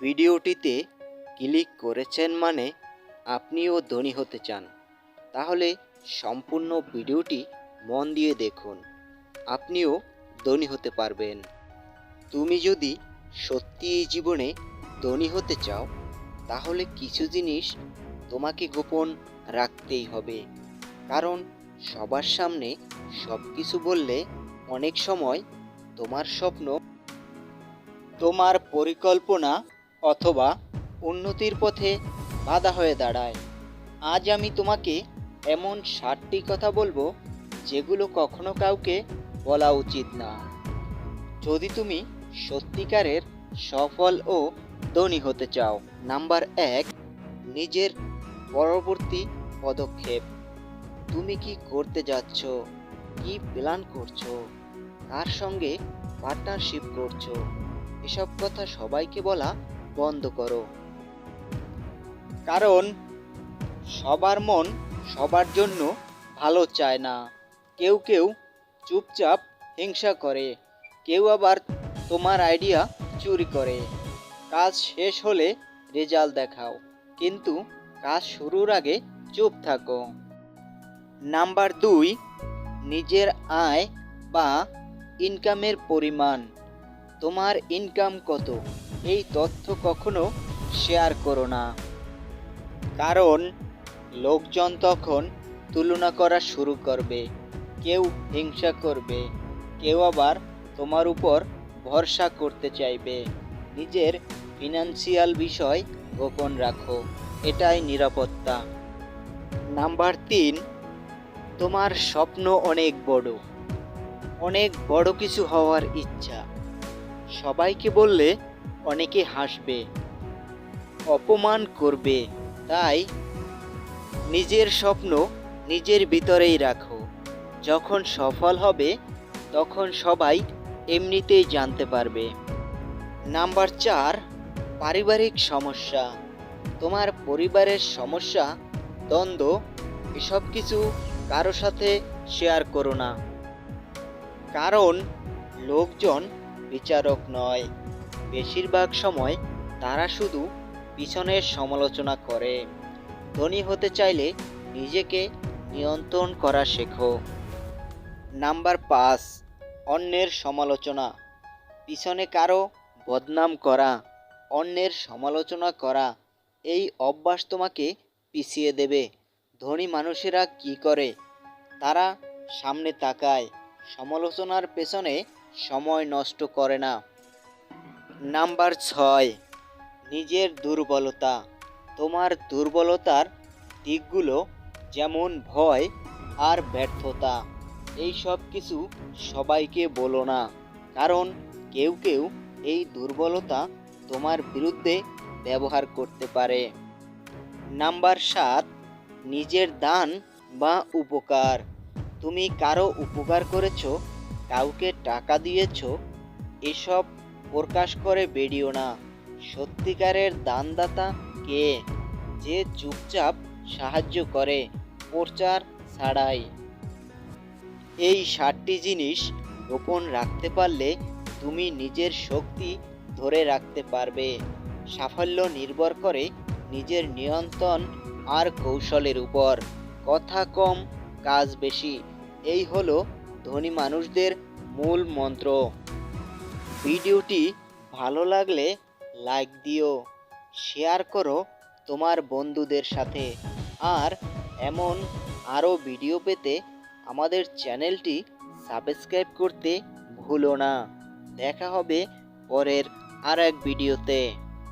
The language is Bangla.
ভিডিওটিতে ক্লিক করেছেন মানে আপনিও ধনী হতে চান। তাহলে সম্পূর্ণ ভিডিওটি মন দিয়ে দেখুন। আপনিও ধনী হতে পারবেন। তুমি যদি সত্যি এই জীবনে ধনী হতে চাও, তাহলে কিছু জিনিস তোমাকে গোপন রাখতেই হবে। কারণ সবার সামনে সব কিছু বললে অনেক সময় তোমার স্বপ্ন, তোমার পরিকল্পনা অথবা উন্নতির পথে বাধা হয়ে দাঁড়ায়। আজ আমি তোমাকে এমন ষাটটি কথা বলব, যেগুলো কখনো কাউকে বলা উচিত না। যদি তুমি সত্যিকারের সফল ও ধনী হতে চাও, নাম্বার এক, নিজের পরবর্তী পদক্ষেপ। তুমি কি করতে যাচ্ছ? কি প্ল্যান করছ? কার সঙ্গে পার্টনারশিপ করছ? এসব কথা সবাইকে বলা বন্ধ করো। কারণ সবার মন সবার জন্য ভালো চায় না। কেউ কেউ চুপচাপ হিংসা করে। কেউ আবার তোমার আইডিয়া চুরি করে। কাজ শেষ হলে রেজাল্ট দেখাও। কিন্তু কাজ শুরুর আগে চুপ থাকো। নাম্বার দুই, নিজের আয় বা ইনকামের পরিমাণ। তোমার ইনকাম কত? এই তথ্য কখনো শেয়ার করো না। কারণ, লোকজন তখন তুলনা করা শুরু করবে। কেউ হিংসা করবে। কেউ আবার তোমার উপর ভরসা করতে চাইবে। নিজের ফিনান্সিয়াল বিষয় গোপন রাখো। এটাই নিরাপত্তা। নাম্বার তিন, তোমার স্বপ্ন অনেক বড়। অনেক বড় কিছু হওয়ার ইচ্ছা। সবাইকে বললে অনেকে হাসবে, অপমান করবে। তাই নিজের স্বপ্ন নিজের ভিতরেই রাখো। যখন সফল হবে, তখন সবাই এমনিতেই জানতে পারবে। নাম্বার চার, পারিবারিক সমস্যা। তোমার পরিবারের সমস্যা, দ্বন্দ্ব, এসব কিছু কারও সাথে শেয়ার করো না। কারণ লোকজন বিচারক নয়। বেশিরভাগ সময় তারা শুধু পিছনের সমালোচনা করে। ধনী হতে চাইলে নিজেকে নিয়ন্ত্রণ করা শেখো। নাম্বার পাঁচ, অন্যের সমালোচনা। পিছনে কারও বদনাম করা, অন্যের সমালোচনা করা, এই অভ্যাস তোমাকে পিছিয়ে দেবে। ধনী মানুষেরা কি করে? তারা সামনে তাকায়। সমালোচনার পেছনে সময় নষ্ট করে না। নাম্বার ছয়, নিজের দুর্বলতা। তোমার দুর্বলতার দিকগুলো যেমন ভয় আর ব্যর্থতা, এই সব কিছু সবাইকে বলো না। কারণ কেউ কেউ এই দুর্বলতা তোমার বিরুদ্ধে ব্যবহার করতে পারে। নাম্বার সাত, নিজের দান বা উপকার। তুমি কারও উপকার করেছ, কাউকে টাকা দিয়েছ, এসব প্রকাশ করে বেরিও না। সত্যিকারের দানদাতা কে যে চুপচাপ সাহায্য করে, প্রচার ছাড়াই। এই ষাটটি জিনিস গোপন রাখতে পারলে তুমি নিজের শক্তি ধরে রাখতে পারবে। সাফল্য নির্ভর করে নিজের নিয়ন্ত্রণ আর কৌশলের উপর। কথা কম কাজ বেশি। এই হলো ধনী মানুষদের মূল মন্ত্র। ভিডিওটি ভালো লাগলে লাইক দিও, শেয়ার করো তোমার বন্ধুদের সাথে। আর এমন আরও ভিডিও পেতে আমাদের চ্যানেলটি সাবস্ক্রাইব করতে ভুলো না। দেখা হবে পরের আর এক ভিডিওতে।